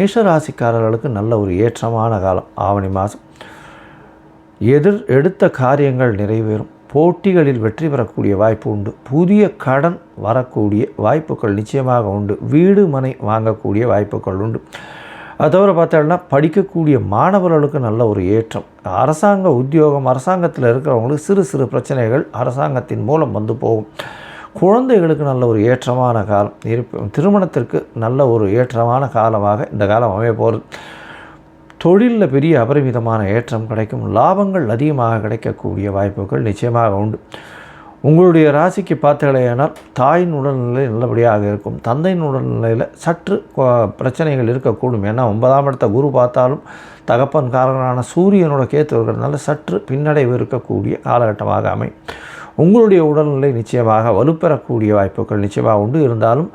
மேஷ ராசிக்காரர்களுக்கு நல்ல ஒரு ஏற்றமான காலம் ஆவணி மாதம். எதிர் எடுத்த காரியங்கள் நிறைவேறும். போட்டிகளில் வெற்றி பெறக்கூடிய வாய்ப்பு உண்டு. புதிய கடன் வரக்கூடிய வாய்ப்புகள் நிச்சயமாக உண்டு. வீடு மனை வாங்கக்கூடிய வாய்ப்புகள் உண்டு. அது தவிர பார்த்தோம்னா படிக்கக்கூடிய மாணவர்களுக்கு நல்ல ஒரு ஏற்றம். அரசாங்க உத்தியோகம் அரசாங்கத்தில் இருக்கிறவங்களுக்கு சிறு சிறு பிரச்சனைகள் அரசாங்கத்தின் மூலம் வந்து போகும். குழந்தைகளுக்கு நல்ல ஒரு ஏற்றமான காலம். இருப்ப திருமணத்திற்கு நல்ல ஒரு ஏற்றமான காலமாக இந்த காலம் அமைய போகிறது தொழிலில் பெரிய அபரிமிதமான ஏற்றம் கிடைக்கும். லாபங்கள் அதிகமாக கிடைக்கக்கூடிய வாய்ப்புகள் நிச்சயமாக உண்டு. உங்களுடைய ராசிக்கு பார்த்தீங்களேனால் தாயின் உடல்நிலை நல்லபடியாக இருக்கும். தந்தையின் உடல்நிலையில் சற்று பிரச்சனைகள் இருக்கக்கூடும். ஏன்னா ஒன்பதாம் இடத்த குரு பார்த்தாலும் தகப்பன் காரகனான சூரியனோட கேத்து இருக்கிறதுனால சற்று பின்னடைவு இருக்கக்கூடிய காலகட்டமாக அமையும். உங்களுடைய உடல்நிலை நிச்சயமாக வலுப்பெறக்கூடிய வாய்ப்புகள் நிச்சயமாக உண்டு. இருந்தாலும்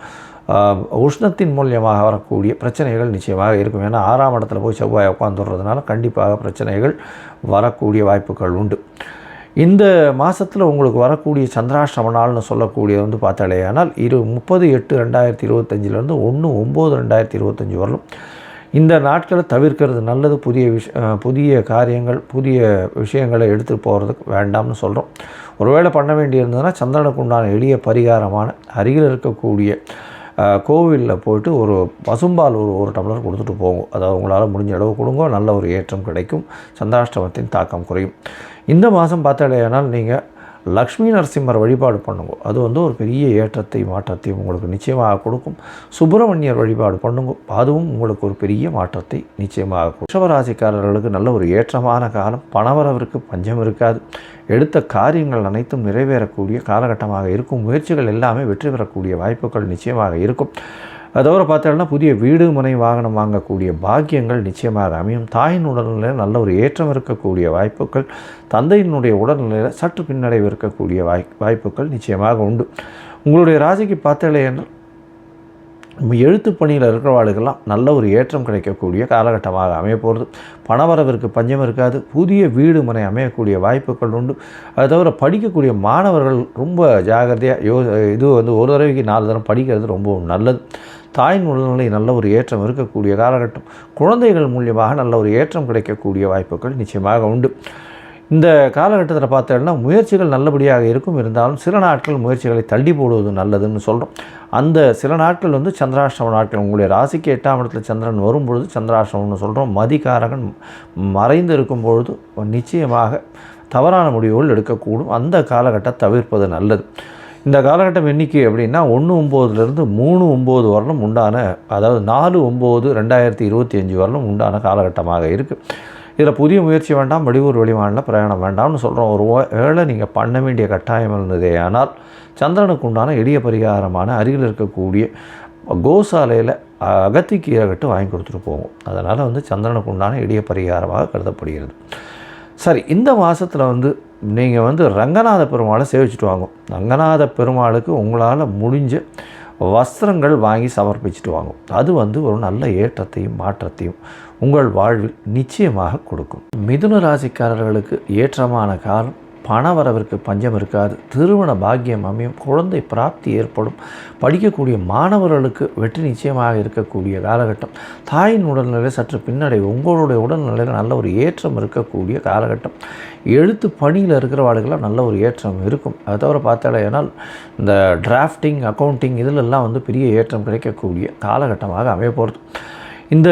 உஷ்ணத்தின் மூலியமாக வரக்கூடிய பிரச்சனைகள் நிச்சயமாக இருக்கும். ஏன்னா ஆறாம் இடத்துல போய் செவ்வாய் உட்காந்துடுறதுனால கண்டிப்பாக பிரச்சனைகள் வரக்கூடிய வாய்ப்புகள் உண்டு. இந்த மாதத்தில் உங்களுக்கு வரக்கூடிய சந்திராஷ்டம நாள்னு சொல்லக்கூடியது வந்து பார்த்தாலேயானால் இரு முப்பது எட்டு ரெண்டாயிரத்தி இருபத்தஞ்சிலேருந்து ஒன்று ஒம்பது ரெண்டாயிரத்தி இருபத்தஞ்சி வரலும். இந்த நாட்களை தவிர்க்கிறது நல்லது. புதிய விஷ புதிய காரியங்கள் புதிய விஷயங்களை எடுத்துகிட்டு போகிறதுக்கு வேண்டாம்னு சொல்கிறோம் ஒருவேளை பண்ண வேண்டியிருந்ததுன்னா சந்திரனுக்கு உண்டான எளிய பரிகாரமான அருகில் இருக்கக்கூடிய கோவிலில் போயிட்டு ஒரு பசும்பால் ஒரு ஒரு டம்ளர் கொடுத்துட்டு போகும் அதாவது உங்களால் முடிஞ்ச அளவு கொடுங்க. நல்ல ஒரு ஏற்றம் கிடைக்கும். சந்திராஷ்டமத்தின் தாக்கம் குறையும். இந்த மாதம் பார்த்தாலேயானால் நீங்கள் லக்ஷ்மி நரசிம்மர் வழிபாடு பண்ணுங்க. அது வந்து ஒரு பெரிய ஏற்றத்தை மாற்றத்தையும் உங்களுக்கு நிச்சயமாக கொடுக்கும். சுப்பிரமணியர் வழிபாடு பண்ணுங்க. அதுவும் உங்களுக்கு ஒரு பெரிய மாற்றத்தை நிச்சயமாக கொடுக்கும். ரிஷபராசிக்காரர்களுக்கு நல்ல ஒரு ஏற்றமான காலம். பணவரவிற்கு பஞ்சம் இருக்காது. எடுத்த காரியங்கள் அனைத்தும் நிறைவேறக்கூடிய காலகட்டமாக இருக்கும். முயற்சிகள் எல்லாமே வெற்றி பெறக்கூடிய வாய்ப்புகள் நிச்சயமாக இருக்கும். அதோட பார்த்தோம்னா புதிய வீடு மனை வாகனம் வாங்கக்கூடிய பாக்கியங்கள் நிச்சயமாக அமையும். தாயின் உடல்நிலையில் நல்ல ஒரு ஏற்றம் இருக்கக்கூடிய வாய்ப்புகள் தந்தையினுடைய உடல்நிலையில் சற்று பின்னடைவு இருக்கக்கூடிய வாய் வாய்ப்புகள் நிச்சயமாக உண்டு. உங்களுடைய ராசிக்கு பார்த்தலை என்றால் எழுத்து பணியில் இருக்கிறவாளுக்கெல்லாம் நல்ல ஒரு ஏற்றம் கிடைக்கக்கூடிய காலகட்டமாக அமைய போகிறது. பணவரவிற்கு பஞ்சம் இருக்காது. புதிய வீடு மனை அமையக்கூடிய வாய்ப்புகள் உண்டு. அது தவிர படிக்கக்கூடிய மாணவர்கள் ரொம்ப ஜாகிரதையாக யோ இது வந்து ஒரு தடவைக்கு நாலு தடவை படிக்கிறது ரொம்பவும் நல்லது. தாயின் உடல்நிலை நல்ல ஒரு ஏற்றம் இருக்கக்கூடிய காலகட்டம். குழந்தைகள் மூலியமாக நல்ல ஒரு ஏற்றம் கிடைக்கக்கூடிய வாய்ப்புகள் நிச்சயமாக உண்டு. இந்த காலகட்டத்தில் பார்த்தோம்னா முயற்சிகள் நல்லபடியாக இருக்கும். இருந்தாலும் சில நாட்கள் முயற்சிகளை தள்ளி போடுவது நல்லதுன்னு சொல்கிறோம் அந்த சில நாட்கள் வந்து சந்திராஷ்டம நாட்கள். உங்களுடைய ராசிக்கு எட்டாம் இடத்துல சந்திரன் வரும்பொழுது சந்திராஷ்டமம்னு சொல்கிறோம் மதிகாரகன் மறைந்து இருக்கும் பொழுது நிச்சயமாக தவறான முடிவுகள் எடுக்கக்கூடும். அந்த காலகட்டத்தை தவிர்ப்பது நல்லது. இந்த காலகட்டம் எண்ணிக்கை அப்படின்னா ஒன்று ஒம்போதுலேருந்து மூணு ஒம்பது வரலும் உண்டான அதாவது நாலு ஒம்பது ரெண்டாயிரத்தி இருபத்தி அஞ்சு வரலும் உண்டான காலகட்டமாக இருக்குது இதில் புதிய முயற்சி வேண்டாம் வெளியூர் வெளிமாநில பிரயாணம் வேண்டாம்னு சொல்கிறோம் ஒரு வேளை நீங்கள் பண்ண வேண்டிய கட்டாயம் இருந்ததே ஆனால் சந்திரனுக்கு உண்டான எளிய பரிகாரமான அருகில் இருக்கக்கூடிய கோசாலையில் அகத்திக்கீரை கட்டு வாங்கி கொடுத்துட்டு போவோம். அதனால் வந்து சந்திரனுக்கு உண்டான எளிய பரிகாரமாக கருதப்படுகிறது. சரி இந்த மாதத்தில் வந்து நீங்கள் வந்து ரங்கநாத பெருமாளை சேவிச்சுட்டு வாங்க. ரங்கநாத பெருமாளுக்கு உங்களால் முடிஞ்ச வஸ்திரங்கள் வாங்கி சமர்ப்பிச்சுட்டு வாங்கும் அது வந்து ஒரு நல்ல ஏற்றத்தையும் மாற்றத்தையும் உங்கள் வாழ்வில் நிச்சயமாக கொடுக்கும். மிதுன ராசிக்காரர்களுக்கு ஏற்றமான காலம் பணவரவிற்கு பஞ்சம் இருக்காது. திருமண பாக்கியம் அமையும். குழந்தை பிராப்தி ஏற்படும். படிக்கக்கூடிய மாணவர்களுக்கு வெற்றி நிச்சயமாக இருக்கக்கூடிய காலகட்டம். தாயின் உடல்நிலை சற்று பின்னடைவு உங்களுடைய உடல்நிலையில் நல்ல ஒரு ஏற்றம் இருக்கக்கூடிய காலகட்டம். எழுத்து பணியில் இருக்கிறவாளுக்கெல்லாம் நல்ல ஒரு ஏற்றம் இருக்கும். அதை தவிர பார்த்தாலேனால் இந்த டிராஃப்டிங் அக்கௌண்டிங் இதிலெல்லாம் வந்து பெரிய ஏற்றம் கிடைக்கக்கூடிய காலகட்டமாக அமைய போகிறது இந்த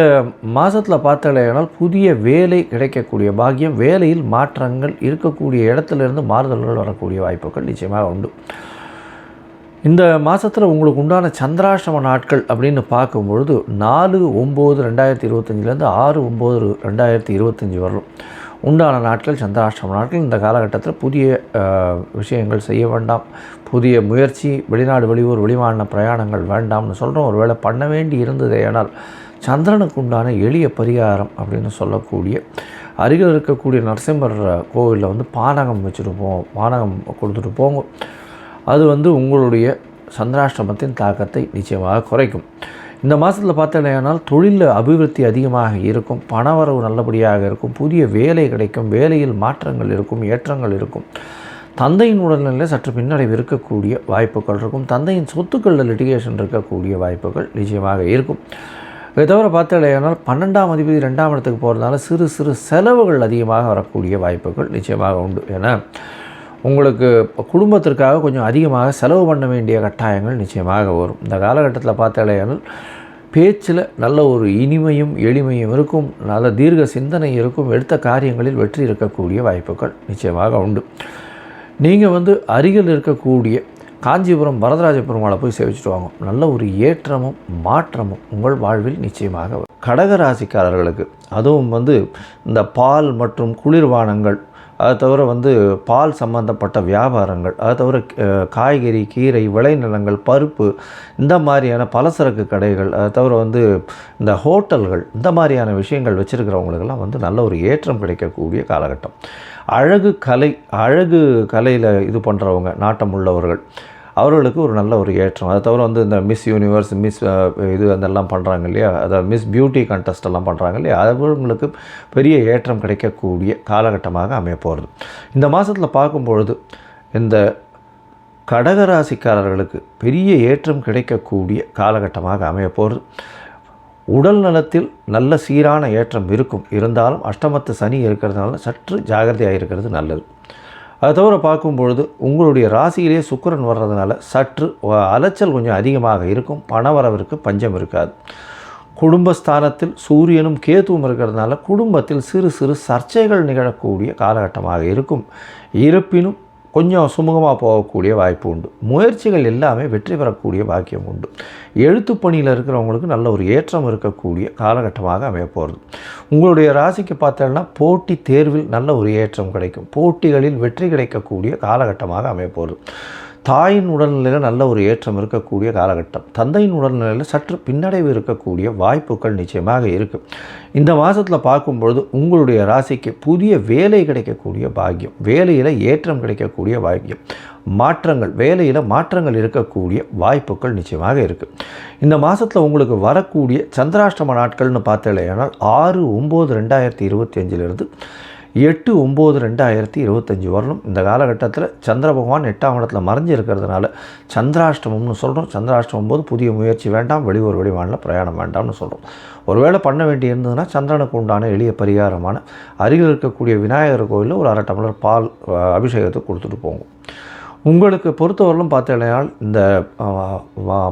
மாதத்தில் பார்த்தாலேனால் புதிய வேலை கிடைக்கக்கூடிய பாக்கியம் வேலையில் மாற்றங்கள் இருக்கக்கூடிய இடத்துலேருந்து மாறுதல்கள் வரக்கூடிய வாய்ப்புகள் நிச்சயமாக உண்டு. இந்த மாதத்தில் உங்களுக்கு உண்டான சந்திராஷ்டம நாட்கள் அப்படின்னு பார்க்கும்பொழுது நாலு ஒம்பது ரெண்டாயிரத்தி இருபத்தஞ்சிலேருந்து ஆறு ஒம்பது ரெண்டாயிரத்தி இருபத்தஞ்சி வரலும் உண்டான நாட்கள் சந்திராஷ்டம நாட்கள். இந்த காலகட்டத்தில் புதிய விஷயங்கள் செய்ய வேண்டாம். புதிய முயற்சி வெளிநாடு வெளியூர் வெளிமாநில பிரயாணங்கள் வேண்டாம்னு சொல்கிறோம் ஒருவேளை பண்ண வேண்டி இருந்ததே ஆனால் சந்திரனுக்கு உண்டான எளிய பரிகாரம் அப்படின்னு சொல்லக்கூடிய அருகில் இருக்கக்கூடிய நரசிம்மர் கோவிலில் வந்து பானகம் வச்சுட்டு போவோம் பானகம் கொடுத்துட்டு போங்க. அது வந்து உங்களுடைய சந்திராஷ்டமத்தின் தாக்கத்தை நிச்சயமாக குறைக்கும். இந்த மாதத்தில் பார்த்தீங்கன்னா தொழிலில் அபிவிருத்தி அதிகமாக இருக்கும் பணவரவு நல்லபடியாக இருக்கும் புதிய வேலை கிடைக்கும் வேலையில் மாற்றங்கள் இருக்கும் ஏற்றங்கள் இருக்கும். தந்தையின் உடல்நிலையில் சற்று பின்னடைவு இருக்கக்கூடிய வாய்ப்புகள் இருக்கும். தந்தையின் சொத்துக்களில் லிட்டிகேஷன் இருக்கக்கூடிய வாய்ப்புகள் நிச்சயமாக இருக்கும். இதை தவிர பார்த்தாலேயானால் பன்னெண்டாம் அதிபதி ரெண்டாம் இடத்துக்கு போகிறதுனால சிறு சிறு செலவுகள் அதிகமாக வரக்கூடிய வாய்ப்புகள் நிச்சயமாக உண்டு. ஏன்னா உங்களுக்கு குடும்பத்திற்காக கொஞ்சம் அதிகமாக செலவு பண்ண வேண்டிய கட்டாயங்கள் நிச்சயமாக வரும். இந்த காலகட்டத்தில் பார்த்தாலேயானால் பேச்சில் நல்ல ஒரு இனிமையும் எளிமையும் இருக்கும் நல்ல தீர்க்க சிந்தனை இருக்கும் எடுத்த காரியங்களில் வெற்றி இருக்கக்கூடிய வாய்ப்புகள் நிச்சயமாக உண்டு. நீங்கள் வந்து அருகில் இருக்கக்கூடிய காஞ்சிபுரம் வரதராஜ பெருமாளை போய் சேவிச்சுட்டு வாங்க நல்ல ஒரு ஏற்றமும் மாற்றமும் உங்கள் வாழ்வில் நிச்சயமாக வரும். கடக ராசிக்காரர்களுக்கு அதுவும் வந்து இந்த பால் மற்றும் குளிர்பானங்கள் அதை தவிர வந்து பால் சம்பந்தப்பட்ட வியாபாரங்கள் அதை தவிர காய்கறி கீரை விளைநிலங்கள் பருப்பு இந்த மாதிரியான பலசரக்கு கடைகள் அதை தவிர வந்து இந்த ஹோட்டல்கள் இந்த மாதிரியான விஷயங்கள் வச்சுருக்கிறவங்களுக்கெல்லாம் வந்து நல்ல ஒரு ஏற்றம் கிடைக்கக்கூடிய காலகட்டம் அழகு கலை அழகு கலையில் இது பண்ணுறவங்க நாட்டம் உள்ளவர்கள் அவர்களுக்கு ஒரு நல்ல ஒரு ஏற்றம். அதை தவிர வந்து இந்த மிஸ் யூனிவர்ஸ் மிஸ் இது அதெல்லாம் பண்ணுறாங்க இல்லையா? அதாவது மிஸ் பியூட்டி கண்டெஸ்ட் எல்லாம் பண்ணுறாங்க இல்லையா? அவர்களுக்கு பெரிய ஏற்றம் கிடைக்கக்கூடிய காலகட்டமாக அமைய போகிறது இந்த மாதத்தில் பார்க்கும்பொழுது இந்த கடகராசிக்காரர்களுக்கு பெரிய ஏற்றம் கிடைக்கக்கூடிய காலகட்டமாக அமைய போகிறது உடல் நலத்தில் நல்ல சீரான ஏற்றம் இருக்கும். இருந்தாலும் அஷ்டமத்து சனி இருக்கிறதுனால சற்று ஜாகிரதையாக இருக்கிறது நல்லது. அது தவிர பார்க்கும்பொழுது உங்களுடைய ராசியிலே சுக்கிரன் வர்றதுனால சற்று அலைச்சல் கொஞ்சம் அதிகமாக இருக்கும். பணவரவிற்கு பஞ்சம் இருக்காது. குடும்பஸ்தானத்தில் சூரியனும் கேதுவும் இருக்கிறதுனால குடும்பத்தில் சிறு சிறு சர்ச்சைகள் நிகழக்கூடிய காலகட்டமாக இருக்கும். இருப்பினும் கொஞ்சம் சுமூகமாக போகக்கூடிய வாய்ப்பு உண்டு. முயற்சிகள் எல்லாமே வெற்றி பெறக்கூடிய பாக்கியம் உண்டு. எழுத்து பணியில் இருக்கிறவங்களுக்கு நல்ல ஒரு ஏற்றம் இருக்கக்கூடிய காலகட்டமாக அமைய போகிறது உங்களுடைய ராசிக்கு பார்த்தோன்னா போட்டி தேர்வில் நல்ல ஒரு ஏற்றம் கிடைக்கும். போட்டிகளில் வெற்றி கிடைக்கக்கூடிய காலகட்டமாக அமைய போகிறது தாயின் உடல்நிலையில் நல்ல ஒரு ஏற்றம் இருக்கக்கூடிய காலகட்டம். தந்தையின் உடல்நிலையில் சற்று பின்னடைவு இருக்கக்கூடிய வாய்ப்புகள் நிச்சயமாக இருக்குது இந்த மாதத்தில் பார்க்கும்பொழுது உங்களுடைய ராசிக்கு புதிய வேலை கிடைக்கக்கூடிய பாக்கியம் வேலையில் ஏற்றம் கிடைக்கக்கூடிய பாக்கியம் மாற்றங்கள் வேலையில் மாற்றங்கள் இருக்கக்கூடிய வாய்ப்புகள் நிச்சயமாக இருக்குது இந்த மாதத்தில் உங்களுக்கு வரக்கூடிய சந்திராஷ்டம நாட்கள்னு பார்த்தேனால் ஆறு ஒம்பது ரெண்டாயிரத்தி இருபத்தி அஞ்சிலிருந்து எட்டு ஒம்பது ரெண்டாயிரத்தி இருபத்தஞ்சி வரணும் இந்த காலகட்டத்தில் சந்திர பகவான் எட்டாம் இடத்துல மறைஞ்சு இருக்கிறதுனால சந்திராஷ்டமம்னு சொல்கிறோம் சந்திராஷ்டமம் போது புதிய முயற்சி வேண்டாம் வெளியூர் வெளிவானில் பிரயாணம் வேண்டாம்னு சொல்கிறோம் ஒருவேளை பண்ண வேண்டி இருந்ததுன்னா சந்திரனுக்கு உண்டான எளிய பரிகாரமான அருகில் இருக்கக்கூடிய விநாயகர் கோயிலில் ஒரு அரை டம்ளர் பால் அபிஷேகத்தை அபிஷேகத்துக்கு கொடுத்துட்டு போங்க. உங்களுக்கு பொறுத்தவரையிலும் பார்த்தீங்கன்னா இந்த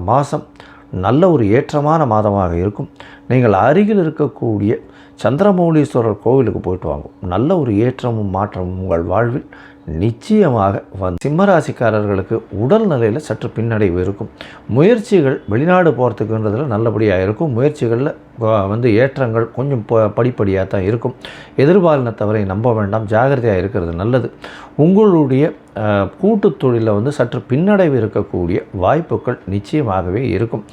மாதம் நல்ல ஒரு ஏற்றமான மாதமாக இருக்கும். நீங்கள் அருகில் இருக்கக்கூடிய சந்திரமௌலீஸ்வரர் கோவிலுக்கு போயிட்டு வாங்க. நல்ல ஒரு ஏற்றமும் மாற்றமும் உங்கள் வாழ்வில் நிச்சயமாக வந்து சிம்மராசிக்காரர்களுக்கு உடல் நிலையில் சற்று பின்னடைவு இருக்கும். முயற்சிகள் வெளிநாடு போகிறதுக்குன்றதில் நல்லபடியாக இருக்கும். முயற்சிகளில் வந்து ஏற்றங்கள் கொஞ்சம் ப- படிப்படியாக தான் இருக்கும். எதிர்பாலினத்தவரை நம்ப வேண்டாம். ஜாகிரதையாக இருக்கிறது நல்லது. உங்களுடைய கூட்டு தொழிலில் வந்து சற்று பின்னடைவு இருக்கக்கூடிய வாய்ப்புகள் நிச்சயமாகவே இருக்கும்.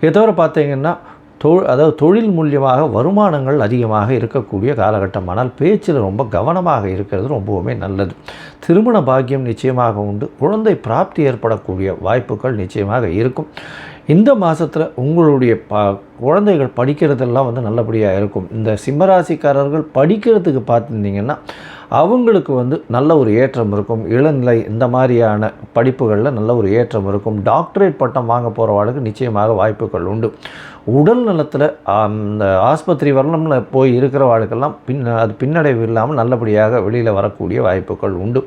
இதை தவிர பார்த்தீங்கன்னா தொ அதாவது தொழில் மூலியமாக வருமானங்கள் அதிகமாக இருக்கக்கூடிய காலகட்டம். ஆனால் பேச்சில் ரொம்ப கவனமாக இருக்கிறது ரொம்பவுமே நல்லது. திருமண பாக்கியம் நிச்சயமாக உண்டு. குழந்தை பிராப்தி ஏற்படக்கூடிய வாய்ப்புகள் நிச்சயமாக இருக்கும். இந்த மாதத்தில் உங்களுடைய ப குழந்தைகள் படிக்கிறதெல்லாம் வந்து நல்லபடியாக இருக்கும். இந்த சிம்மராசிக்காரர்கள் படிக்கிறதுக்கு பார்த்துருந்தீங்கன்னா அவங்களுக்கு வந்து நல்ல ஒரு ஏற்றம் இருக்கும். இளநிலை இந்த மாதிரியான படிப்புகளில் நல்ல ஒரு ஏற்றம் இருக்கும். டாக்டரேட் பட்டம் வாங்க போகிறவாளுக்கு நிச்சயமாக வாய்ப்புகள் உண்டு. உடல் நலத்தில் அந்த ஆஸ்பத்திரி வரணும்னு போய் இருக்கிற வாழ்க்கெல்லாம் பின் அது பின்னடைவு இல்லாமல் நல்லபடியாக வெளியில் வரக்கூடிய வாய்ப்புகள் உண்டு.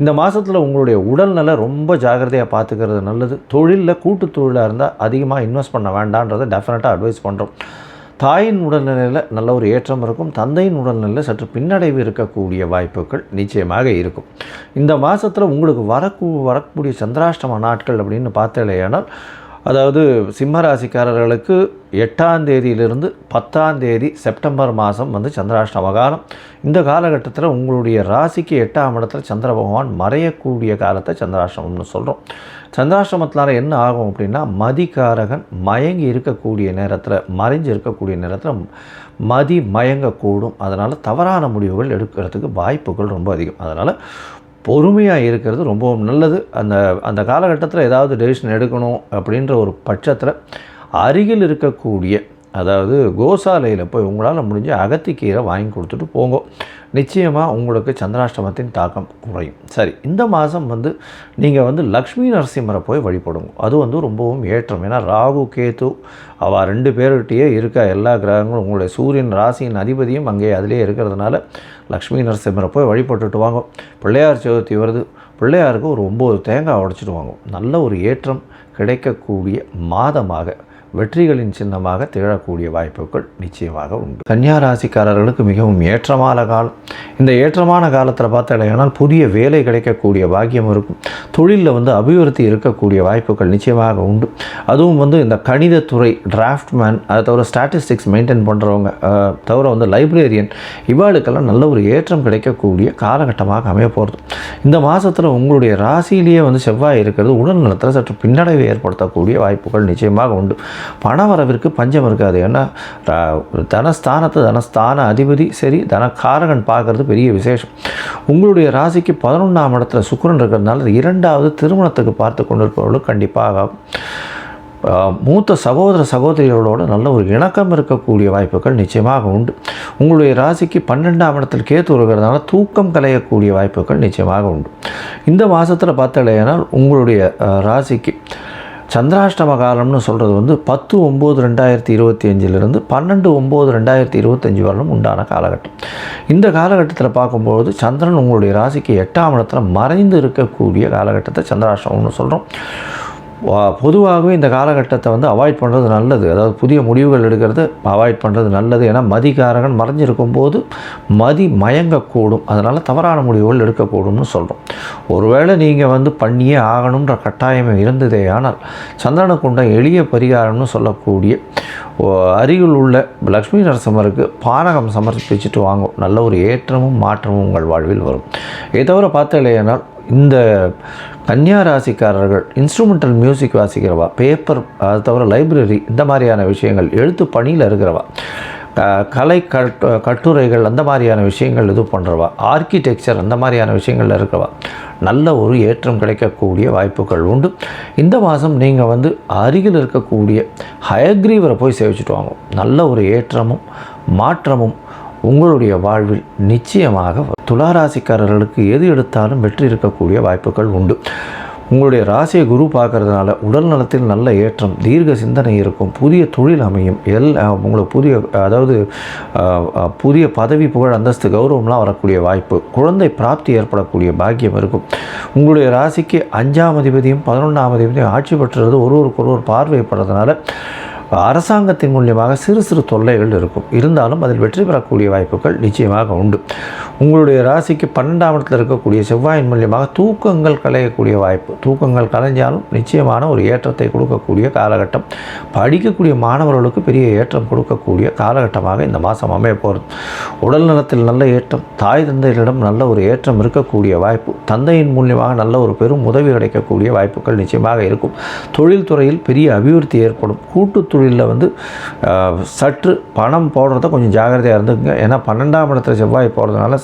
இந்த மாதத்தில் உங்களுடைய உடல்நல ரொம்ப ஜாக்கிரதையாக பார்த்துக்கிறது நல்லது. தொழிலில் கூட்டு தொழிலாக இருந்தால் அதிகமாக இன்வெஸ்ட் பண்ண வேண்டான்றதை டெஃபினட்டாக அட்வைஸ் பண்ணுறோம் தாயின் உடல்நிலையில் நல்ல ஒரு ஏற்றம் இருக்கும். தந்தையின் உடல்நிலையில் சற்று பின்னடைவு இருக்கக்கூடிய வாய்ப்புகள் நிச்சயமாக இருக்கும். இந்த மாதத்தில் உங்களுக்கு வரக்கூ வரக்கூடிய சந்திராஷ்டம நாட்கள் அப்படின்னு பார்த்தேனால் அதாவது சிம்ம ராசிக்காரர்களுக்கு எட்டாம் தேதியிலிருந்து பத்தாம் தேதி செப்டம்பர் மாதம் வந்து சந்திராஷ்டம காலம். இந்த காலகட்டத்தில் உங்களுடைய ராசிக்கு எட்டாம் இடத்துல சந்திர பகவான் மறையக்கூடிய காலத்தை சந்திராஷ்டமம்னு சொல்கிறோம் சந்திராஷ்டமத்தினால என்ன ஆகும் அப்படின்னா மதிகாரகன் மயங்கி இருக்கக்கூடிய நேரத்தில் மறைஞ்சு இருக்கக்கூடிய நேரத்தில் மதி மயங்கக்கூடும். அதனால் தவறான முடிவுகள் எடுக்கிறதுக்கு வாய்ப்புகள் ரொம்ப அதிகம். அதனால் பொறுமையாக இருக்கிறது ரொம்பவும் நல்லது. அந்த அந்த காலகட்டத்தில் ஏதாவது டெசிஷன் எடுக்கணும் அப்படின்ற ஒரு பட்சத்தில் அருகில் இருக்கக்கூடிய அதாவது கோசாலையில் போய் உங்களால் முடிஞ்ச அகத்திக்கீரை வாங்கி கொடுத்துட்டு போங்க. நிச்சயமாக உங்களுக்கு சந்திராஷ்டமத்தின் தாக்கம் குறையும். சரி இந்த மாதம் வந்து நீங்கள் வந்து லக்ஷ்மி நரசிம்மரை போய் வழிபடுங்க. அது வந்து ரொம்பவும் ஏற்றம். ஏன்னா ராகு கேத்து அவள் ரெண்டு பேர்கிட்டயே இருக்க எல்லா கிரகங்களும் உங்களுடைய சூரியன் ராசியின் அதிபதியும் அங்கே அதிலே இருக்கிறதுனால லக்ஷ்மி நரசிம்மரை போய் வழிபட்டுட்டு வாங்க. பிள்ளையார் சதுர்த்தி வருது. பிள்ளையாருக்கு ஒரு ஒம்பது தேங்காய் உடைச்சிட்டு வாங்க. நல்ல ஒரு ஏற்றம் கிடைக்கக்கூடிய மாதமாக வெற்றிகளின் சின்னமாக திகழக்கூடிய வாய்ப்புகள் நிச்சயமாக உண்டு. கன்னியா ராசிக்காரர்களுக்கு மிகவும் ஏற்றமான காலம். இந்த ஏற்றமான காலத்தில் பார்த்தாலேனால் புதிய வேலை கிடைக்கக்கூடிய பாக்கியம் இருக்கும். தொழிலில் வந்து அபிவிருத்தி இருக்கக்கூடிய வாய்ப்புகள் நிச்சயமாக உண்டு. அதுவும் வந்து இந்த கணிதத்துறை டிராஃப்ட்மேன் அதை தவிர ஸ்டாட்டிஸ்டிக்ஸ் மெயின்டைன் பண்ணுறவங்க தவிர வந்து லைப்ரேரியன் இவாளுக்கெல்லாம் நல்ல ஒரு ஏற்றம் கிடைக்கக்கூடிய காலகட்டமாக அமைய போகிறது இந்த மாதத்தில் உங்களுடைய ராசியிலேயே வந்து செவ்வாய் இருக்கிறது. உடல் நலத்தில் சற்று பின்னடைவை ஏற்படுத்தக்கூடிய வாய்ப்புகள் நிச்சயமாக உண்டு. பண வரவிற்கு பஞ்சம் இருக்காது. ஏன்னா தனஸ்தானத்தை தனஸ்தான அதிபதி சரி தனக்காரகன் பார்க்கறது பெரிய விசேஷம். உங்களுடைய ராசிக்கு பதினொன்றாம் இடத்துல சுக்கரன் இருக்கிறதுனால இரண்டாவது திருமணத்துக்கு பார்த்து கொண்டிருப்பவர்களும் கண்டிப்பாக மூத்த சகோதர சகோதரிகளோட நல்ல ஒரு இணக்கம் இருக்கக்கூடிய வாய்ப்புகள் நிச்சயமாக உண்டு. உங்களுடைய ராசிக்கு பன்னெண்டாம் இடத்தில் கேத்து வருகிறதுனால தூக்கம் கலையக்கூடிய வாய்ப்புகள் நிச்சயமாக உண்டு. இந்த மாதத்தில் பார்த்தாலேனால் உங்களுடைய ராசிக்கு சந்திராஷ்டம காலம்னு சொல்கிறது வந்து பத்து ஒம்பது ரெண்டாயிரத்தி இருபத்தி அஞ்சிலிருந்து பன்னெண்டு ஒம்பது ரெண்டாயிரத்தி இருபத்தஞ்சி வரலும் உண்டான காலகட்டம். இந்த காலகட்டத்தில் பார்க்கும்பொழுது சந்திரன் உங்களுடைய ராசிக்கு எட்டாம் இடத்துல மறைந்து இருக்கக்கூடிய காலகட்டத்தை சந்திராஷ்டமம்னு சொல்கிறோம் பொதுவாகவே இந்த காலகட்டத்தை வந்து அவாய்ட் பண்ணுறது நல்லது. அதாவது புதிய முடிவுகள் எடுக்கிறது அவாய்ட் பண்ணுறது நல்லது. ஏன்னா மதிகாரகன் மறைஞ்சிருக்கும் போது மதி மயங்கக்கூடும். அதனால் தவறான முடிவுகள் எடுக்கக்கூடும்னு சொல்கிறோம் ஒருவேளை நீங்கள் வந்து பண்ணியே ஆகணுன்ற கட்டாயம் இருந்ததே ஆனால் சந்திரனுக்குண்ட எளிய பரிகாரம்னு சொல்லக்கூடிய அருகில் உள்ள லக்ஷ்மி நரசிம்மருக்கு பானகம் சமர்ப்பிச்சுட்டு வாங்கும் நல்ல ஒரு ஏற்றமும் மாற்றமும் உங்கள் வாழ்வில் வரும். இதை தவிர பார்த்தலையானால் இந்த கன்னியா ராசிக்காரர்கள் இன்ஸ்ட்ருமெண்டல் மியூசிக் வாசிக்கிறவா பேப்பர் அது தவிர லைப்ரரி இந்த மாதிரியான விஷயங்கள் எழுத்து பணியில் இருக்கிறவா கலை கட் கட்டுரைகள் அந்த மாதிரியான விஷயங்கள் இது பண்ணுறவா ஆர்கிடெக்சர் அந்த மாதிரியான விஷயங்களில் இருக்கிறவா நல்ல ஒரு ஏற்றம் கிடைக்கக்கூடிய வாய்ப்புகள் உண்டு. இந்த மாதம் நீங்கள் வந்து அருகில் இருக்கக்கூடிய ஹயக்ரீவரை போய் சேவிச்சுட்டு வாங்க நல்ல ஒரு ஏற்றமும் மாற்றமும் உங்களுடைய வாழ்வில் நிச்சயமாக துளாராசிக்காரர்களுக்கு துலா ராசிக்காரர்களுக்கு எது எடுத்தாலும் வெற்றி இருக்கக்கூடிய வாய்ப்புகள் உண்டு. உங்களுடைய ராசியை குரு பார்க்கறதுனால உடல் நலத்தில் நல்ல ஏற்றம் தீர்க்க சிந்தனை இருக்கும் புதிய தொழில் அமையும் எல் உங்களுக்கு புதிய அதாவது புதிய பதவி புகழ் அந்தஸ்து கௌரவம்லாம் வரக்கூடிய வாய்ப்பு குழந்தை பிராப்தி ஏற்படக்கூடிய பாக்கியம் இருக்கும். உங்களுடைய ராசிக்கு அஞ்சாம் அதிபதியும் பதினொன்றாம் அதிபதியும் ஆட்சி பெற்றுறது ஒருவருக்கு ஒருவர் பார்வைப்படுறதுனால அரசாங்கத்தின் மூலியமாக சிறு சிறு தொல்லைகள் இருக்கும். இருந்தாலும் அதில் வெற்றி பெறக்கூடிய வாய்ப்புகள் நிச்சயமாக உண்டு. உங்களுடைய ராசிக்கு பன்னெண்டாம் இடத்தில் இருக்கக்கூடிய செவ்வாயின் மூலியமாக தூக்கங்கள் கலையக்கூடிய வாய்ப்பு. தூக்கங்கள் கலைஞ்சாலும் நிச்சயமான ஒரு ஏற்றத்தை கொடுக்கக்கூடிய காலகட்டம். படிக்கக்கூடிய மாணவர்களுக்கு பெரிய ஏற்றம் கொடுக்கக்கூடிய காலகட்டமாக இந்த மாதம் அமைய போகிறது உடல் நலத்தில் நல்ல ஏற்றம் தாய் தந்தையரிடம் நல்ல ஒரு ஏற்றம் இருக்கக்கூடிய வாய்ப்பு. தந்தையின் மூலியமாக நல்ல ஒரு பெரும் உதவி கிடைக்கக்கூடிய வாய்ப்புகள் நிச்சயமாக இருக்கும். தொழில்துறையில் பெரிய அபிவிருத்தி ஏற்படும். கூட்டு தொழிலில் வந்து சற்று பணம் போடுறத கொஞ்சம் ஜாகிரதையாக இருந்துக்குங்க. ஏன்னா பன்னெண்டாம் இடத்துல செவ்வாய் போகிறதுனால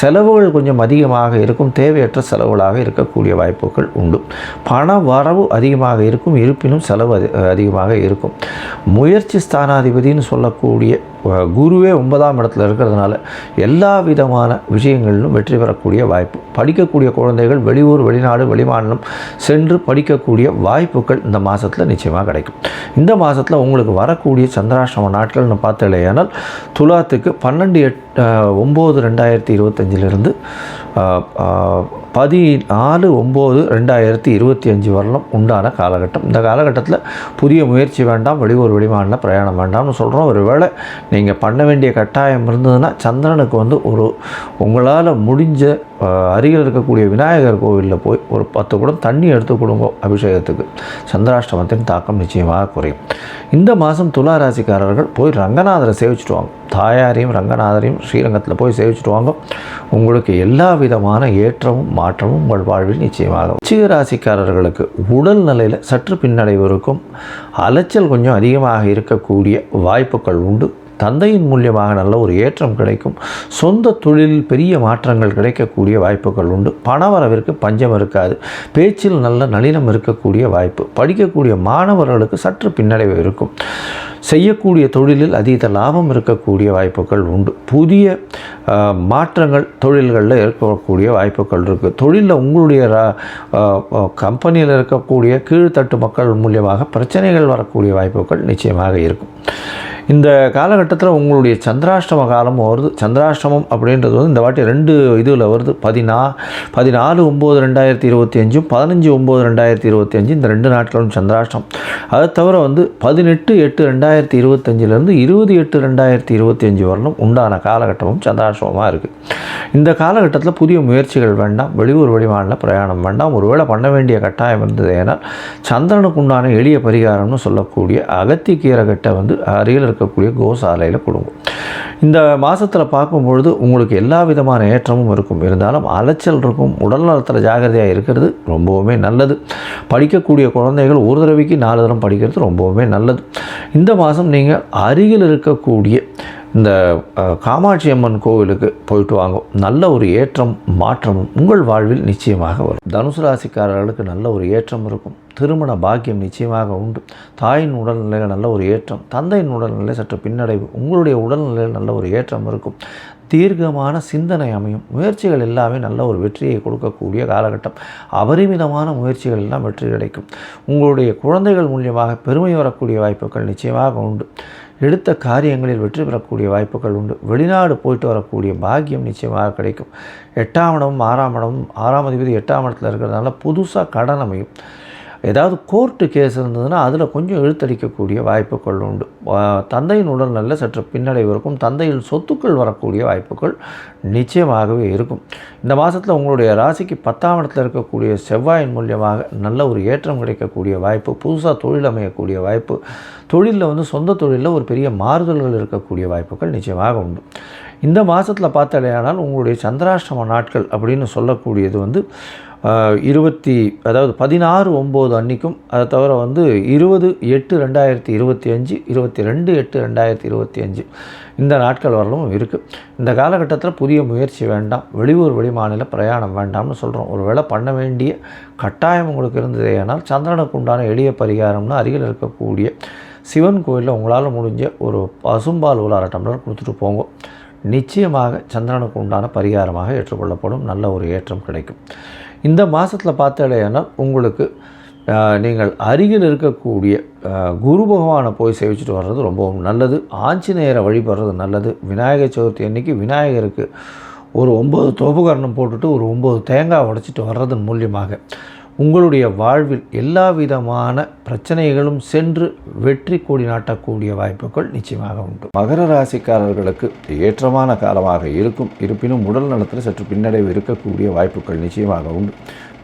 செலவுகள் கொஞ்சம் அதிகமாக இருக்கும். தேவையற்ற செலவுகளாக இருக்கக்கூடிய வாய்ப்புகள் உண்டு. பண வரவு அதிகமாக இருக்கும். இருப்பினும் செலவு அதிகமாக இருக்கும். முயற்சி ஸ்தானாதிபதின்னு சொல்லக்கூடிய குருவே ஒன்பதாம் இடத்துல இருக்கிறதுனால எல்லா விதமான விஷயங்களிலும் வெற்றி பெறக்கூடிய வாய்ப்பு. படிக்கக்கூடிய குழந்தைகள் வெளியூர் வெளிநாடு வெளிமாநிலம் சென்று படிக்கக்கூடிய வாய்ப்புகள் இந்த மாதத்தில் நிச்சயமாக கிடைக்கும். இந்த மாதத்தில் உங்களுக்கு வரக்கூடிய சந்திராஷ்டம நாட்கள்னு பார்த்தலையானால் துலாத்துக்கு பன்னெண்டு எட் ஒம்பது ரெண்டாயிரத்தி இருபத்தஞ்சிலிருந்து பதினாலு ஒம்பது ரெண்டாயிரத்தி இருபத்தி அஞ்சு வரலாம் உண்டான காலகட்டம். இந்த காலகட்டத்தில் புதிய முயற்சி வேண்டாம் வெளியூர் வெளிமாநில பிரயாணம் வேண்டாம்னு சொல்கிறோம் ஒரு வேளை நீங்கள் பண்ண வேண்டிய கட்டாயம் இருந்ததுன்னா சந்திரனுக்கு வந்து ஒரு உங்களால் முடிஞ்ச அருகில் இருக்கக்கூடிய விநாயகர் கோவிலில் போய் ஒரு பத்து குடம் தண்ணி எடுத்து கொடுங்க அபிஷேகத்துக்கு. சந்திராஷ்டமத்தின் தாக்கம் நிச்சயமாக குறையும். இந்த மாதம் துலா ராசிக்காரர்கள் போய் ரங்கநாதரை சேவிச்சுட்டு வாங்க. தாயாரையும் ரங்கநாதரையும் ஸ்ரீரங்கத்தில் போய் சேவிச்சுட்டு வாங்க. உங்களுக்கு எல்லா விதமான ஏற்றமும் மாற்றமும் உங்கள் வாழ்வில் நிச்சயமாக. உச்சிக ராசிக்காரர்களுக்கு உடல் நிலையில் சற்று பின்னடைவு இருக்கும். அலைச்சல் கொஞ்சம் அதிகமாக இருக்கக்கூடிய வாய்ப்புகள் உண்டு. தந்தையின் மூலியமாக நல்ல ஒரு ஏற்றம் கிடைக்கும். சொந்த தொழிலில் பெரிய மாற்றங்கள் கிடைக்கக்கூடிய வாய்ப்புகள் உண்டு. பணவரவிற்கு பஞ்சம் இருக்காது. பேச்சில் நல்ல நளினம் இருக்கக்கூடிய வாய்ப்பு. படிக்கக்கூடிய மாணவர்களுக்கு சற்று பின்னடைவு இருக்கும். செய்யக்கூடிய தொழிலில் அதீத லாபம் இருக்கக்கூடிய வாய்ப்புகள் உண்டு. புதிய மாற்றங்கள் தொழில்களில் இருக்கக்கூடிய வாய்ப்புகள் இருக்குது தொழிலில் உங்களுடைய கம்பெனியில் இருக்கக்கூடிய கீழ்த்தட்டு மக்கள் மூலியமாக பிரச்சனைகள் வரக்கூடிய வாய்ப்புகள் நிச்சயமாக இருக்கும். இந்த காலகட்டத்தில் உங்களுடைய சந்திராஷ்டம காலமும் வருது. சந்திராஷ்டமம் அப்படின்றது வந்து இந்த வாட்டி ரெண்டு இதில் வருது. பதினா பதினாலு ஒம்பது ரெண்டாயிரத்தி இருபத்தி அஞ்சும் பதினஞ்சு ஒம்பது ரெண்டாயிரத்தி இருபத்தி அஞ்சு இந்த ரெண்டு நாட்களும் சந்திராஷ்டம் அதை தவிர வந்து பதினெட்டு எட்டு ரெண்டாயிரத்தி இருபத்தஞ்சிலேருந்து இருபது எட்டு ரெண்டாயிரத்தி இருபத்தி அஞ்சு வரலும் உண்டான காலகட்டமும் சந்திராஷ்டமமாக இருக்குது இந்த காலகட்டத்தில் புதிய முயற்சிகள் வேண்டாம் வெளியூர் வெளிமாநில பிரயாணம் வேண்டாம். ஒருவேளை பண்ண வேண்டிய கட்டாயம் இருந்தது ஏன்னால் சந்திரனுக்கு உண்டான எளிய பரிகாரம்னு சொல்லக்கூடிய அகத்திக்கீரை கட்டை வந்து அருகில் இருக்கக்கூடிய கோசாலையில் கொடுங்க. இந்த மாதத்தில் பார்க்கும்பொழுது உங்களுக்கு எல்லா விதமான ஏற்றமும் இருக்கும். இருந்தாலும் அலைச்சல் இருக்கும். உடல் நலத்தில் ஜாகிரதையாக இருக்கிறது ரொம்பவுமே நல்லது. படிக்கக்கூடிய குழந்தைகள் ஒரு தடவைக்கு நாலு தரம் படிக்கிறது ரொம்பவுமே நல்லது. இந்த மாதம் நீங்கள் அருகில் இருக்கக்கூடிய இந்த காமாட்சி அம்மன் கோவிலுக்கு போயிட்டு வாங்க. நல்ல ஒரு ஏற்றம் மாற்றமும் உங்கள் வாழ்வில் நிச்சயமாக வரும். தனுசு ராசிக்காரர்களுக்கு நல்ல ஒரு ஏற்றம் இருக்கும். திருமண பாக்கியம் நிச்சயமாக உண்டு. தாயின் உடல்நிலையில் நல்ல ஒரு ஏற்றம் தந்தையின் உடல்நிலை சற்று பின்னடைவு உங்களுடைய உடல்நிலையில் நல்ல ஒரு ஏற்றம் இருக்கும். தீர்க்கமான சிந்தனை அமையும். முயற்சிகள் எல்லாமே நல்ல ஒரு வெற்றியை கொடுக்கக்கூடிய காலகட்டம். அபரிமிதமான முயற்சிகள் எல்லாம் வெற்றி கிடைக்கும். உங்களுடைய குழந்தைகள் மூலியமாக பெருமை வரக்கூடிய வாய்ப்புகள் நிச்சயமாக உண்டு. எடுத்த காரியங்களில் வெற்றி பெறக்கூடிய வாய்ப்புகள் உண்டு. வெளிநாடு போயிட்டு வரக்கூடிய பாக்கியம் நிச்சயமாக கிடைக்கும். எட்டாம் இடமும் ஆறாம் இடமும் ஆறாம் அதிபதி எட்டாம் இடத்துல இருக்கிறதுனால புதுசாக கடன் அமையும். ஏதாவது கோர்ட்டு கேஸ் இருந்ததுன்னா அதில் கொஞ்சம் இழுத்தடிக்கக்கூடிய வாய்ப்புகள் உண்டு. தந்தையின் தந்தையின் உடல்நல சற்று பின்னடைவு இருக்கும். தந்தையில் சொத்துக்கள் வரக்கூடிய வாய்ப்புகள் நிச்சயமாகவே இருக்கும். இந்த மாதத்தில் உங்களுடைய ராசிக்கு பத்தாம் இடத்துல இருக்கக்கூடிய செவ்வாயின் மூலியமாக நல்ல ஒரு ஏற்றம் கிடைக்கக்கூடிய வாய்ப்பு புதுசாக தொழில் அமையக்கூடிய வாய்ப்பு தொழிலில் வந்து சொந்த தொழிலில் ஒரு பெரிய மாறுதல்கள் இருக்கக்கூடிய வாய்ப்புகள் நிச்சயமாக உண்டு. இந்த மாதத்தில் பார்த்தாலேயானால் உங்களுடைய சந்திராஷ்டம நாட்கள் அப்படின்னு சொல்லக்கூடியது வந்து இருபத்தி அதாவது பதினாறு ஒம்பது அன்னைக்கும் அதை தவிர வந்து இருபது எட்டு ரெண்டாயிரத்தி இருபத்தி அஞ்சு இருபத்தி ரெண்டு எட்டு ரெண்டாயிரத்தி இருபத்தி அஞ்சு இந்த நாட்கள் வரலும் இருக்குது இந்த காலகட்டத்தில் புதிய முயற்சி வேண்டாம் வெளியூர் வெளிமாநில பிரயாணம் வேண்டாம்னு சொல்கிறோம் ஒரு வேளை பண்ண வேண்டிய கட்டாயம் உங்களுக்கு இருந்தது ஏனால் சந்திரனுக்கு உண்டான எளிய பரிகாரம்னு அருகில் இருக்கக்கூடிய சிவன் கோயிலில் உங்களால் முடிஞ்ச ஒரு பசும்பால் உலார டம்ளர் கொடுத்துட்டு போங்க. நிச்சயமாக சந்திரனுக்கு உண்டான பரிகாரமாக ஏற்றுக்கொள்ளப்படும். நல்ல ஒரு ஏற்றம் கிடைக்கும். இந்த மாதத்தில் பார்த்தாலேயானால் உங்களுக்கு நீங்கள் அருகில் இருக்கக்கூடிய குரு பகவானை போய் சேவிச்சுட்டு வர்றது ரொம்பவும் நல்லது. ஆஞ்சநேயரை வழிபடுறது நல்லது. விநாயகர் சதுர்த்தி அன்னைக்கு விநாயகருக்கு ஒரு ஒம்பது தோபகரணம் போட்டுட்டு ஒரு ஒம்பது தேங்காய் உடைச்சிட்டு வர்றதன் மூலியமாக. உங்களுடைய வாழ்வில் எல்லா விதமான பிரச்சனைகளும் சென்று வெற்றி கோடி நாட்டக்கூடிய வாய்ப்புகள் நிச்சயமாக உண்டு. மகர ராசிக்காரர்களுக்கு ஏற்றமான காலமாக இருக்கும். இருப்பினும் உடல் நலத்தில் சற்று பின்னடைவு இருக்கக்கூடிய வாய்ப்புகள் நிச்சயமாக உண்டு.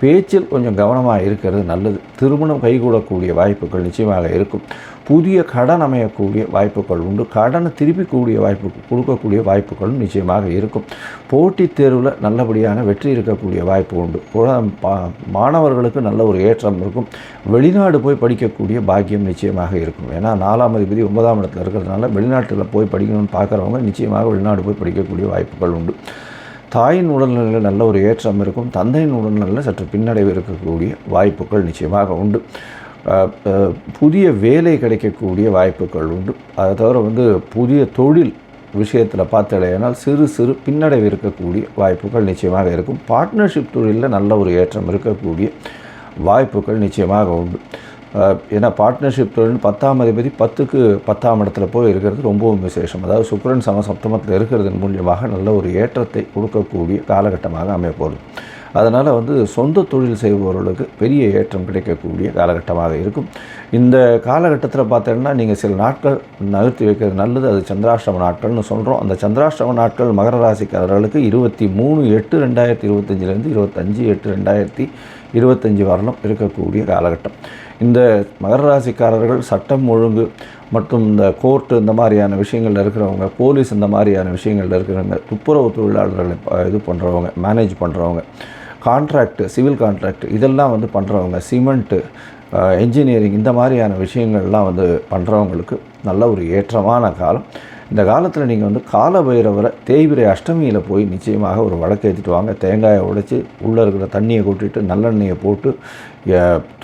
பேச்சில் கொஞ்சம் கவனமாக இருக்கிறது நல்லது. திருமணம் கைகூடக்கூடிய வாய்ப்புகள் நிச்சயமாக இருக்கும். புதிய கடன் அமையக்கூடிய வாய்ப்புகள் உண்டு. கடனை திருப்பிக்கூடிய வாய்ப்பு கொடுக்கக்கூடிய வாய்ப்புகளும் நிச்சயமாக இருக்கும். போட்டித் தேர்வில் நல்லபடியான வெற்றி இருக்கக்கூடிய வாய்ப்பு உண்டு. குழ- பா- மாணவர்களுக்கு நல்ல ஒரு ஏற்றம் இருக்கும். வெளிநாடு போய் படிக்கக்கூடிய பாக்கியம் நிச்சயமாக இருக்கும். ஏன்னா நாலாம் அதிபதி ஒன்பதாம் இடத்துல இருக்கிறதுனால வெளிநாட்டில் போய் படிக்கணும்னு பார்க்குறவங்க நிச்சயமாக வெளிநாடு போய் படிக்கக்கூடிய வாய்ப்புகள் உண்டு. தாயின் உடல்நிலையில் நல்ல ஒரு ஏற்றம் இருக்கும் தந்தையின் உடல்நிலையில் சற்று பின்னடைவு இருக்கக்கூடிய வாய்ப்புகள் நிச்சயமாக உண்டு. புதிய வேலை கிடைக்கக்கூடிய வாய்ப்புகள் உண்டு. அதை தவிர வந்து புதிய தொழில் விஷயத்தில் பார்த்தடையானால் சிறு சிறு பின்னடைவு இருக்கக்கூடிய வாய்ப்புகள் நிச்சயமாக இருக்கும். பார்ட்னர்ஷிப் தொழிலில் நல்ல ஒரு ஏற்றம் இருக்கக்கூடிய வாய்ப்புகள் நிச்சயமாக உண்டு. ஏன்னா பார்ட்னர்ஷிப் தொழில் பத்தாம் அதிபதி பத்துக்கு பத்தாம் இடத்துல போய் இருக்கிறது ரொம்பவும் விசேஷம். அதாவது சுக்கரன் சம சப்தமத்தில் இருக்கிறதன் மூலியமாக நல்ல ஒரு ஏற்றத்தை கொடுக்கக்கூடிய காலகட்டமாக அமையப்போகுது. அதனால் வந்து சொந்த தொழில் செய்பவர்களுக்கு பெரிய ஏற்றம் கிடைக்கக்கூடிய காலகட்டமாக இருக்கும். இந்த காலகட்டத்தில் பார்த்தீங்கன்னா நீங்கள் சில நாட்கள் நகர்த்தி வைக்கிறது நல்லது. அது சந்திராஷ்டம நாட்கள்னு சொல்கிறோம் அந்த சந்திராஷ்டம நாட்கள் மகர ராசிக்காரர்களுக்கு இருபத்தி மூணு எட்டு ரெண்டாயிரத்தி இருபத்தஞ்சிலேருந்து இருபத்தஞ்சி எட்டு ரெண்டாயிரத்தி இருபத்தஞ்சி வரலும் இருக்கக்கூடிய காலகட்டம். இந்த மகர ராசிக்காரர்கள் சட்டம் ஒழுங்கு மற்றும் இந்த கோர்ட்டு இந்த மாதிரியான விஷயங்களில் இருக்கிறவங்க போலீஸ் இந்த மாதிரியான விஷயங்களில் இருக்கிறவங்க துப்புரவு தொழிலாளர்களை இது பண்ணுறவங்க மேனேஜ் பண்ணுறவங்க கான்ட்ராக்ட் சிவில் கான்ட்ராக்ட் இதெல்லாம் வந்து பண்ணுறவங்க சிமெண்ட்டு என்ஜினியரிங் இந்த மாதிரியான விஷயங்கள்லாம் வந்து பண்ணுறவங்களுக்கு நல்ல ஒரு ஏற்றமான காலம். இந்த காலத்தில் நீங்கள் வந்து கால பைரவரை தேய்பிரை அஷ்டமியில் போய் நிச்சயமாக ஒரு வழக்கு ஏற்றிட்டு வாங்க. தேங்காயை உடைச்சி உள்ளே இருக்கிற தண்ணியை கொட்டிட்டு நல்லெண்ணெயை போட்டு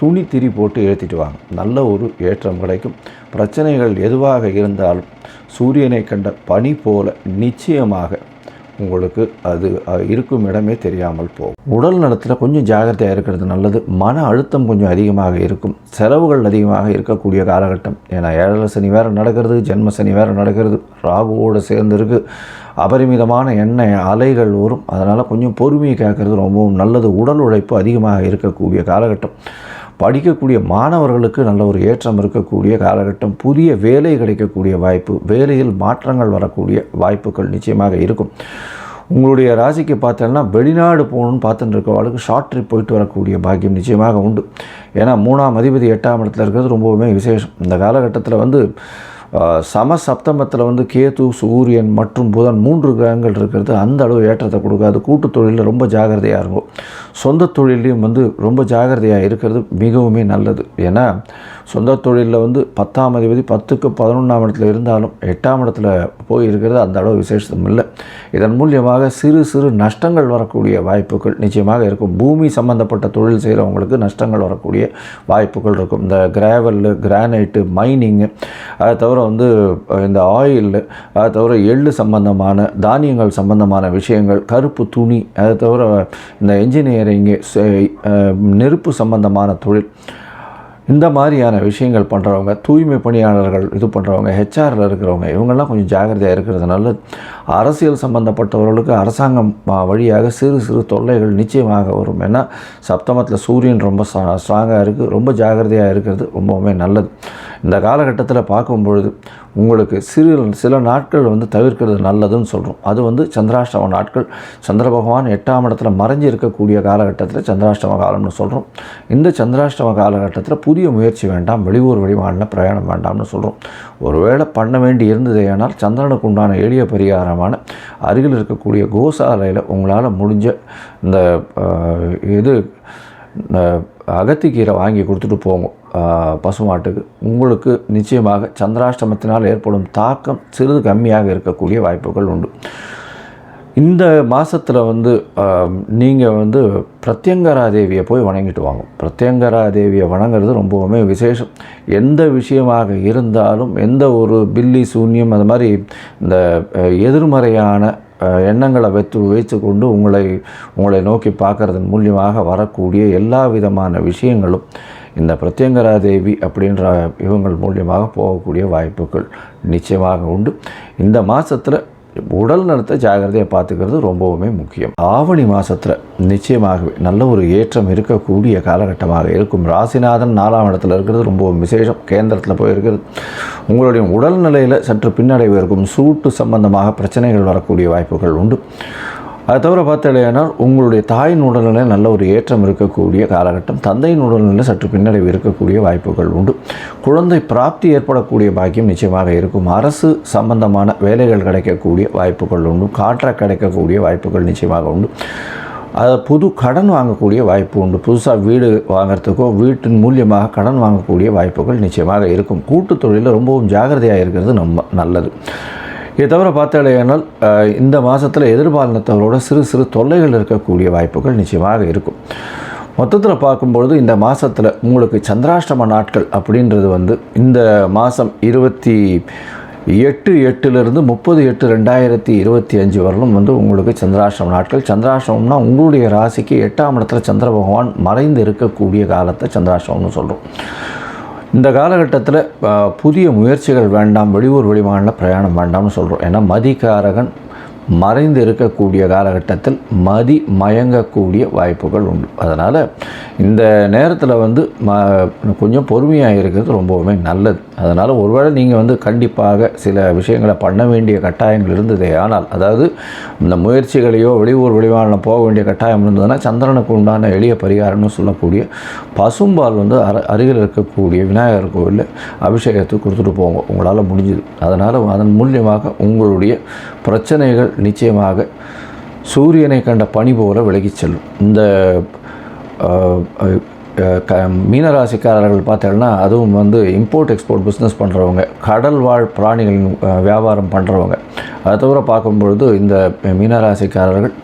துணி திரி போட்டு ஏற்றிட்டு வாங்க. நல்ல ஒரு ஏற்றம் கிடைக்கும். பிரச்சனைகள் எதுவாக இருந்தாலும் சூரியனை கண்ட பனி போல நிச்சயமாக உங்களுக்கு அது இருக்கும் இடமே தெரியாமல் போகும். உடல் நலத்தில் கொஞ்சம் ஜாகிரதையாக இருக்கிறது நல்லது. மன அழுத்தம் கொஞ்சம் அதிகமாக இருக்கும். செலவுகள் அதிகமாக இருக்கக்கூடிய காலகட்டம். ஏன்னா ஏழரை சனி வேறு நடக்கிறது ஜென்ம சனி வேறு நடக்கிறது. ராகுவோடு சேர்ந்துருக்கு. அபரிமிதமான எண்ணெய் அலைகள் வரும். அதனால் கொஞ்சம் பொறுமையை கேட்கறது ரொம்பவும் நல்லது. உடல் உழைப்பு அதிகமாக இருக்கக்கூடிய காலகட்டம். படிக்கக்கூடிய மாணவர்களுக்கு நல்ல ஒரு ஏற்றம் இருக்கக்கூடிய காலகட்டம் புதிய வேலை கிடைக்கக்கூடிய வாய்ப்பு வேலையில் மாற்றங்கள் வரக்கூடிய வாய்ப்புகள் நிச்சயமாக இருக்கும். உங்களுடைய ராசிக்கு பார்த்தோன்னா வெளிநாடு போகணும்னு பார்த்துட்டு இருக்கவங்களுக்கு ஷார்ட் ட்ரிப் போயிட்டு வரக்கூடிய பாக்கியம் நிச்சயமாக உண்டு. ஏன்னா மூணாம் அதிபதி எட்டாம் இடத்துல இருக்கிறது ரொம்பவுமே விசேஷம். இந்த காலகட்டத்தில் வந்து சம சப்தமத்தில் வந்து கேது சூரியன் மற்றும் புதன் மூன்று கிரகங்கள் இருக்கிறது. அந்த அளவு ஏற்றத்தை கொடுக்காது கூட்டு தொழிலில் ரொம்ப ஜாகிரதையாக இருக்கும். சொந்த தொழிலையும் வந்து ரொம்ப ஜாகிரதையாக இருக்கிறது மிகவுமே நல்லது. ஏன்னா சொந்த தொழிலில் வந்து பத்தாம் அதிபதி பத்துக்கு பதினொன்றாம் இடத்துல இருந்தாலும் எட்டாம் இடத்துல போய் இருக்கிறது அந்த அளவு விசேஷம் இல்லை. இதன் மூலியமாக சிறு சிறு நஷ்டங்கள் வரக்கூடிய வாய்ப்புகள் நிச்சயமாக இருக்கும். பூமி சம்பந்தப்பட்ட தொழில் செய்கிறவங்களுக்கு நஷ்டங்கள் வரக்கூடிய வாய்ப்புகள் இருக்கும். இந்த கிராவல் கிரானைட்டு மைனிங்கு அதை தவிர வந்து இந்த ஆயில் அதை தவிர எள்ளு சம்பந்தமான தானியங்கள் சம்பந்தமான விஷயங்கள் கருப்பு துணி அதை தவிர இந்த இன்ஜினியரிங்கு நெருப்பு சம்பந்தமான தொழில் இந்த மாதிரியான விஷயங்கள் பண்ணுறவங்க தூய்மை பணியாளர்கள் இது பண்ணுறவங்க ஹெச்ஆரில் இருக்கிறவங்க இவங்கெல்லாம் கொஞ்சம் ஜாகிரதையாக இருக்கிறது நல்லது அரசியல் சம்பந்தப்பட்டவர்களுக்கு அரசாங்கம் வழியாக சிறு சிறு தொல்லைகள் நிச்சயமாக வரும். ஏன்னா சப்தமத்தில் சூரியன் ரொம்ப ஸ்ட்ராங்காக இருக்குது ரொம்ப ஜாகிரதையாக இருக்கிறது ரொம்பவுமே நல்லது. இந்த காலகட்டத்தில் பார்க்கும் பொழுது உங்களுக்கு சிறு சில நாட்கள் வந்து தவிர்க்கிறது நல்லதுன்னு சொல்கிறோம் அது வந்து சந்திராஷ்டம நாட்கள். சந்திர பகவான் எட்டாம் இடத்துல மறைஞ்சு இருக்கக்கூடிய காலகட்டத்தில் சந்திராஷ்டம காலம்னு சொல்கிறோம் இந்த சந்திராஷ்டம காலகட்டத்தில் புதிய முயற்சி வேண்டாம் வெளியூர் வெளிமாநில பிரயாணம் வேண்டாம்னு சொல்கிறோம் ஒருவேளை பண்ண வேண்டி இருந்தது இருந்ததேயானால் சந்திரனுக்கு உண்டான எளிய பரிகாரமான அருகில் இருக்கக்கூடிய கோசாலையில் உங்களால் முடிஞ்ச இந்த இது அகத்திக்கீரை வாங்கி கொடுத்துட்டு போங்க பசுமாட்டுக்கு. உங்களுக்கு நிச்சயமாக சந்திராஷ்டமத்தினால் ஏற்படும் தாக்கம் சிறிது கம்மியாக இருக்கக்கூடிய வாய்ப்புகள் உண்டு. இந்த மாதத்தில் வந்து நீங்கள் வந்து பிரத்யங்கரா தேவியை போய் வணங்கிட்டு வாங்க. பிரத்யங்கரா தேவியை வணங்குறது ரொம்பவுமே விசேஷம். எந்த விஷயமாக இருந்தாலும் எந்த ஒரு பில்லி சூன்யம் அது மாதிரி இந்த எதிர்மறையான எண்ணங்களை வைத்து வைத்து கொண்டு உங்களை உங்களை நோக்கி பார்க்கறதன் மூலியமாக வரக்கூடிய எல்லா விதமான விஷயங்களும் இந்த பிரத்யங்கரா தேவி அப்படின்ற இவங்கள் மூலியமாக போகக்கூடிய வாய்ப்புகள் நிச்சயமாக உண்டு. இந்த மாதத்தில் உடல் நலத்தை ஜாகிரதையாக பார்த்துக்கிறது ரொம்பவுமே முக்கியம். ஆவணி மாதத்தில் நிச்சயமாகவே நல்ல ஒரு ஏற்றம் இருக்கக்கூடிய காலகட்டமாக இருக்கும். ராசிநாதன் நாலாம் இடத்துல இருக்கிறது ரொம்பவும் விசேஷம். கேந்திரத்தில் போய் இருக்கிறது. உங்களுடைய உடல்நிலையில் சற்று பின்னடைவு இருக்கும். சூட்டு சம்பந்தமாக பிரச்சனைகள் வரக்கூடிய வாய்ப்புகள் உண்டு. அது தவிர பார்த்தலையானால் உங்களுடைய தாயின் உடல்நிலையில் நல்ல ஒரு ஏற்றம் இருக்கக்கூடிய காலகட்டம் தந்தையின் உடல்நிலையில் சற்று பின்னடைவு இருக்கக்கூடிய வாய்ப்புகள் உண்டு. குழந்தை பிராப்தி ஏற்படக்கூடிய பாக்கியம் நிச்சயமாக இருக்கும். அரசு சம்பந்தமான வேலைகள் கிடைக்கக்கூடிய வாய்ப்புகள் உண்டு. காற்றாக கிடைக்கக்கூடிய வாய்ப்புகள் நிச்சயமாக உண்டு. அதை புது கடன் வாங்கக்கூடிய வாய்ப்பு உண்டு. புதுசாக வீடு வாங்கிறதுக்கோ வீட்டின் மூலியமாக கடன் வாங்கக்கூடிய வாய்ப்புகள் நிச்சயமாக இருக்கும். கூட்டுத் தொழிலில் ரொம்பவும் ஜாகிரதையாக இருக்கிறது நம்ம நல்லது. இதை தவிர பார்த்தாலேயானால் இந்த மாதத்தில் எதிர்பாலினத்தவரோட சிறு சிறு தொல்லைகள் இருக்கக்கூடிய வாய்ப்புகள் நிச்சயமாக இருக்கும். மொத்தத்தில் பார்க்கும்பொழுது இந்த மாதத்தில் உங்களுக்கு சந்திராஷ்டம நாட்கள் அப்படின்றது வந்து இந்த மாதம் இருபத்தி எட்டு எட்டுலேருந்து முப்பது எட்டு ரெண்டாயிரத்தி இருபத்தி அஞ்சு வரலும் வந்து உங்களுக்கு சந்திராஷ்டம நாட்கள். சந்திராஷ்டமம்னா உங்களுடைய ராசிக்கு எட்டாம் இடத்துல சந்திர பகவான் மறைந்து இருக்கக்கூடிய காலத்தை சந்திராஷ்டமம்னு சொல்கிறோம் இந்த காலகட்டத்தில் புதிய முயற்சிகள் வேண்டாம் வெளியூர் வெளிமாநில பிரயாணம் வேண்டாம்னு சொல்கிறோம் ஏன்னா மதிகாரகன் மறைந்து இருக்கக்கூடிய காலகட்டத்தில் மதி மயங்கக்கூடிய வாய்ப்புகள் உண்டு. அதனால் இந்த நேரத்தில் வந்து ம கொஞ்சம் பொறுமையாக இருக்கிறது ரொம்பவுமே நல்லது. அதனால் ஒருவேளை நீங்கள் வந்து கண்டிப்பாக சில விஷயங்களை பண்ண வேண்டிய கட்டாயங்கள் இருந்ததே ஆனால் அதாவது இந்த முயற்சிகளையோ வெளியூர் வெளிமாநிலம் போக வேண்டிய கட்டாயம் இருந்ததுன்னா சந்திரனுக்கு உண்டான எளிய பரிகாரம்னு சொல்லக்கூடிய பசும்பால் வந்து அர அருகில் இருக்கக்கூடிய விநாயகர் கோவிலில் அபிஷேகத்துக்கு கொடுத்துட்டு போங்க. உங்களால் முடிஞ்சுது. அதனால் அதன் மூலியமாக உங்களுடைய பிரச்சனைகள் நிச்சயமாக சூரியனை கண்ட பனி போல விலகிச் செல்லும். இந்த க மீனராசிக்காரர்கள் பார்த்தீங்கன்னா அதுவும் வந்து இம்போர்ட் எக்ஸ்போர்ட் பிஸ்னஸ் பண்ணுறவங்க கடல் வாழ் பிராணிகளின் வியாபாரம் பண்ணுறவங்க அதை தவிர பார்க்கும்பொழுது இந்த மீனராசிக்காரர்கள்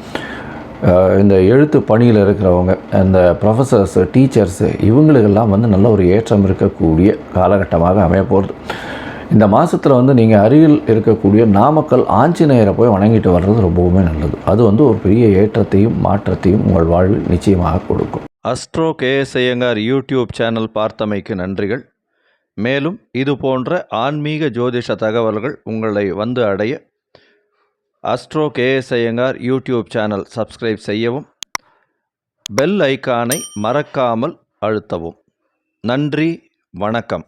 இந்த எழுத்து பணியில் இருக்கிறவங்க அந்த ப்ரொஃபஸர்ஸு டீச்சர்ஸு இவங்களுக்கெல்லாம் வந்து நல்ல ஒரு ஏற்றம் இருக்கக்கூடிய காலகட்டமாக அமைய போகிறது இந்த மாதத்தில் வந்து நீங்கள் அருகில் இருக்கக்கூடிய நாமக்கல் ஆஞ்சநேயரை போய் வணங்கிட்டு வர்றது ரொம்பவுமே நல்லது. அது வந்து ஒரு பெரிய ஏற்றத்தையும் மாற்றத்தையும் உங்கள் வாழ்வில் நிச்சயமாக கொடுக்கும். Astro K S Iyengar YouTube channel பார்த்தமைக்கு நன்றிகள். மேலும் இது போன்ற ஆன்மீக ஜோதிஷ தகவல்கள் உங்களை வந்து அடைய astro K S Iyengar YouTube channel subscribe செய்யவும் பெல் ஐக்கானை மறக்காமல் அழுத்தவும். நன்றி வணக்கம்.